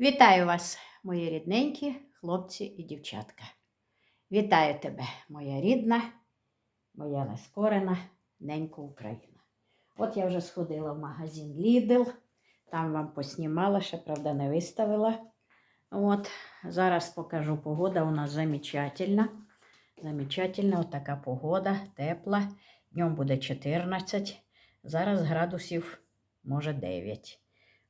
Вітаю вас, мої рідненькі хлопці і дівчатка. Вітаю тебе, моя рідна, моя нескорена ненька Україна. От я вже сходила в магазин Lidl, там вам поснімала, ще, правда, не виставила. От, зараз покажу, погода у нас замечательна. Замечательна, от така погода, тепла. Днем буде 14, зараз градусів, може 9.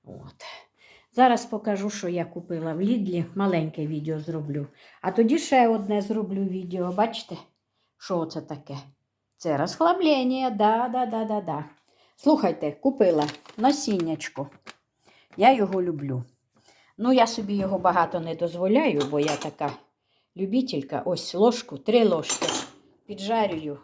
От. Зараз покажу, що я купила в Лідлі. Маленьке відео зроблю. А тоді ще одне зроблю відео. Бачите, що це таке? Це розхлаблення. Да, да, да, да, да. Слухайте, купила насіннячко. Я його люблю. Ну, я собі його багато не дозволяю, бо я така любителька. Ось ложку, три ложки. Піджарюю.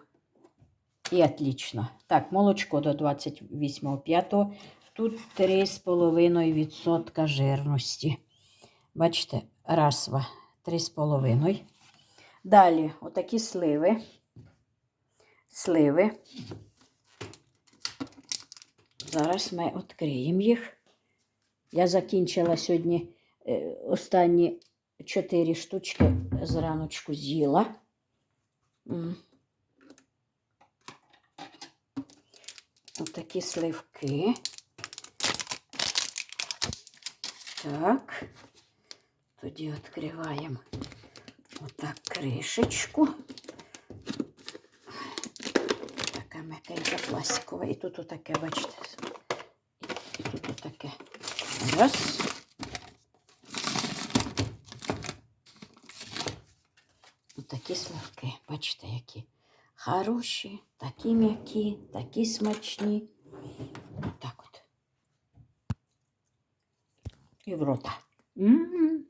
І отлично. Так, молочко до 28,5. Тут 3,5% жирності. Бачите, расва 3,5. Далі отакі сливи. Сливи. Зараз ми відкриємо їх. Я закінчила сьогодні е, останні 4 штучки зраночку з'їла. Отакі сливки. Так, тоді відкриваємо отак кришечку. Така м'якенька пластикова. І тут отаке, бачите. І тут отаке. Раз. Отакі сливки, бачите, які хороші, такі м'які, такі смачні. Отак от. І в рота. М-м-м.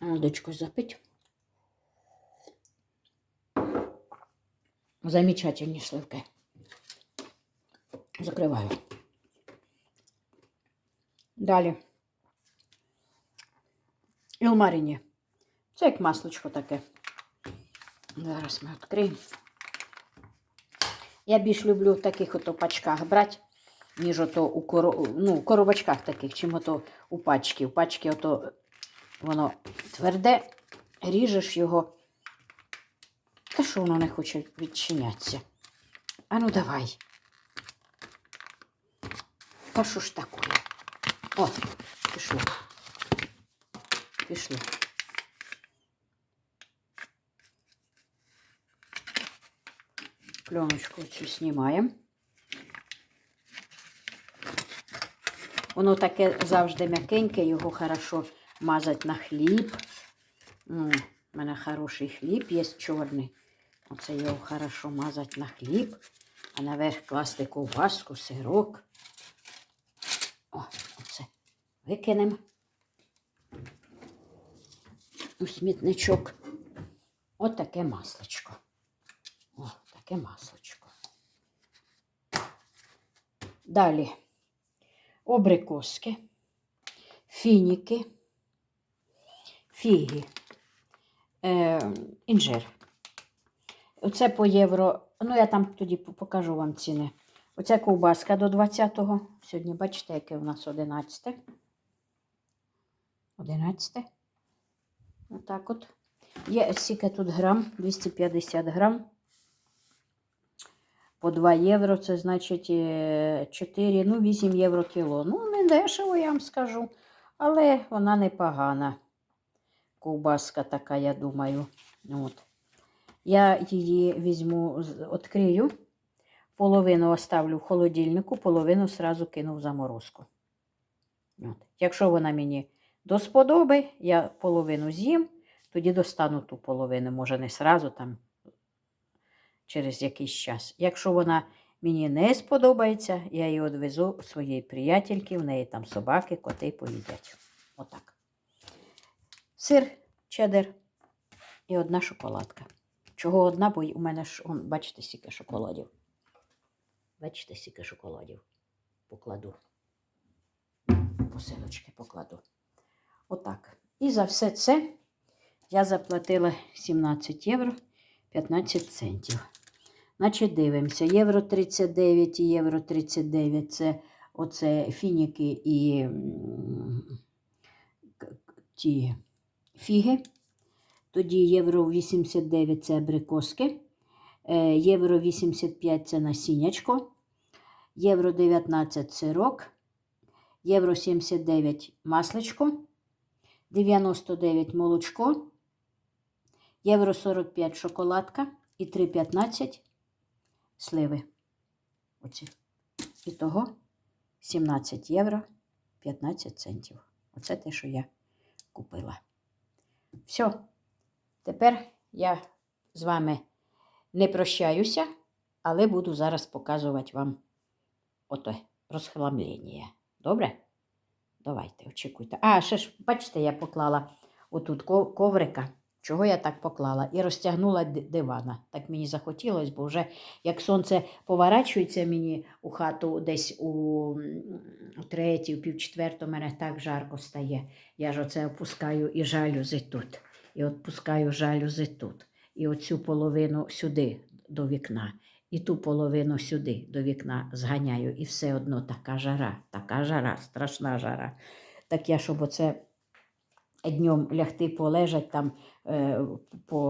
Водочку запить. Замечательні сливки. Закриваю. Далі. Ілмаріні. Це як масличко таке. Зараз ми відкриємо. Я більш люблю в таких ото пачках брати, ніж ото у коро... ну, коробочках таких, чим ото у пачки. У пачки ото воно тверде, ріжеш його. Та що воно не хоче відчинятися? А ну давай. Та що ж таке? О, пішло. Пішло. Пленочку цю знімаємо. Воно таке завжди м'якеньке, його хорошо мазати на хліб. У мене хороший хліб є чорний. Оце його хорошо мазати на хліб, а наверх класти ковбаску, сирок. О, оце викинемо у смітничок. От таке масличко. О, таке масличко. Далі обрикоски, фініки, фіги, е, інжир. Оце по євро. Ну, я там тоді покажу вам ціни. Оця ковбаска до 20-го. Сьогодні, бачите, яке у нас 11. 11. Отак от. Є скільки тут грам, 250 грам. По 2 євро, це значить 4, ну 8 євро кіло. Ну, не дешево, я вам скажу. Але вона непогана. Ковбаска така, я думаю. От. Я її візьму, відкрию, половину оставлю в холодильнику, половину сразу кину в заморозку. От. Якщо вона мені до сподоби, я половину з'їм, тоді достану ту половину, може, не сразу там через якийсь час. Якщо вона мені не сподобається, я її відвезу своїй приятельки, в неї там собаки, коти поїдять. Отак. Сир, чеддер і одна шоколадка. Чого одна, бо у мене ж, он, бачите, стільки шоколадів. Бачите, стільки шоколадів. Покладу. Посилочки покладу. Отак. І за все це я заплатила 17 євро 15 центів. Значить, дивимося. Євро 39 і євро 39 це оце фініки і ті фіги. Тоді євро 89 це абрикоски, е, євро 85 це насіннячко, євро 19 сирок, євро 79 масличко, 99 молочко, євро 45 шоколадка. І 3,15 сливи. Оці. І того 17 євро 15 центів. Оце те, що я купила. Все. Тепер я з вами не прощаюся, але буду зараз показувати вам ото розхламлення. Добре? Давайте, очікуйте. А, ще ж, бачите, я поклала отут коврика. Чого я так поклала? І розтягнула дивана. Так мені захотілося, бо вже як сонце поворачується мені у хату десь у третій, у півчетверту, мене так жарко стає. Я ж оце опускаю і жалюзи тут. І опускаю жалюзи тут. І оцю половину сюди до вікна. І ту половину сюди до вікна зганяю. І все одно така жара, така жара, страшна жара. Так я, щоб оце днем лягти полежать там, е,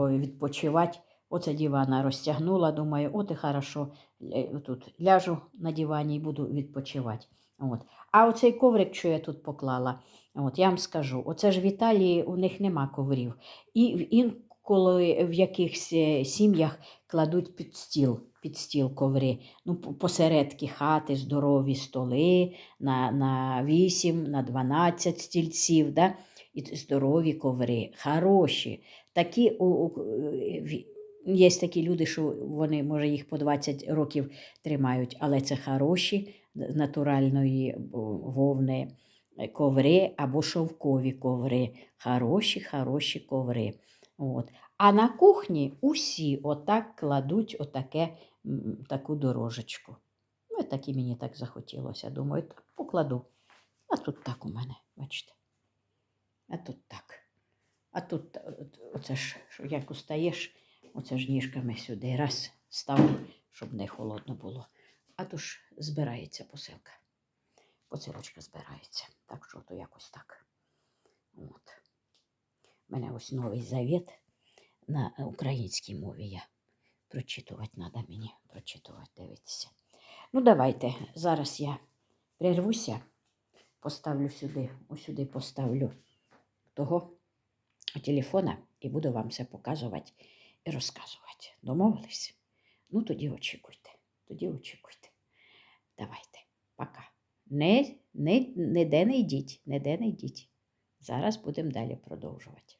відпочивати. Оце дивана розтягнула, думаю, от і хорошо, е, тут ляжу на дивані і буду відпочивати. От. А оцей коврик, що я тут поклала, от, я вам скажу, оце ж в Італії у них нема коврів. І інколи в якихось е, сім'ях кладуть під стіл, під стіл коври. Ну, посередки хати здорові столи на, на 8, на 12 стільців. Да? І здорові коври, хороші. Такі у, у, е, є такі люди, що вони, може, їх по 20 років тримають, але це хороші натуральної вовни е, коври або шовкові коври. Хороші, хороші коври. От. А на кухні усі отак кладуть отаке, таку дорожечку. Ну, так і мені так захотілося. Думаю, так покладу. А тут так у мене, бачите. А тут так. А тут е, оце ж, як устаєш, оце ж ніжками сюди. Раз ставлю, щоб не холодно було. А то ж збирається посилка. Посилочка збирається. Так що то якось так. От. У мене ось новий завіт на українській мові. Я прочитувати треба мені, прочитувати, дивитися. Ну, давайте. Зараз я прервуся, поставлю сюди, ось сюди поставлю того телефона і буду вам все показувати і розказувати. Домовились? Ну, тоді очікуйте. Тоді очікуйте. Давайте, пока. Не, не, ніде не йдіть, ніде не йдіть. Зараз будемо далі продовжувати.